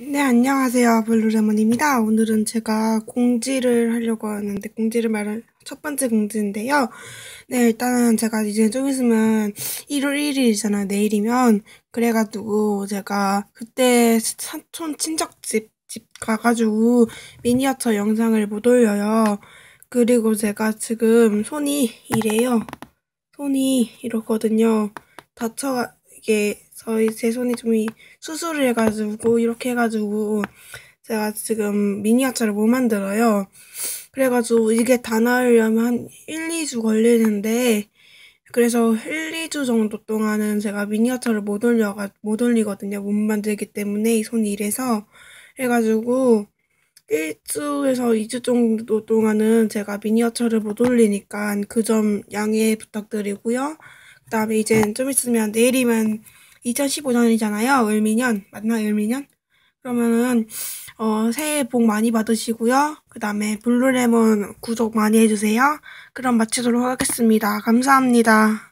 네, 안녕하세요. 블루레몬입니다. 오늘은 제가 공지를 하려고 하는데, 공지를 말한 첫 번째 공지인데요. 네, 일단은 제가 이제 좀 있으면 1월 1일이잖아요. 내일이면. 그래가지고 제가 그때 사촌 친척집, 집 가가지고 미니어처 영상을 못 올려요. 그리고 제가 지금 손이 이래요. 손이 이렇거든요. 다쳐가, 이게 저희 제 손이 좀 수술을 해가지고 이렇게 해가지고 제가 지금 미니어처를 못 만들어요. 그래가지고 이게 다 나으려면 한 1, 2주 걸리는데 그래서 1, 2주 정도 동안은 제가 미니어처를 못 올려가 못 올리거든요. 못 만들기 때문에 이 손이 이래서 해가지고 1주에서 2주 정도 동안은 제가 미니어처를 못 올리니까 그 점 양해 부탁드리고요. 그 다음에 이제 좀 있으면 내일이면 2015년이잖아요. 을미년. 맞나, 을미년? 그러면은, 어, 새해 복 많이 받으시고요. 그 다음에 블루레몬 구독 많이 해주세요. 그럼 마치도록 하겠습니다. 감사합니다.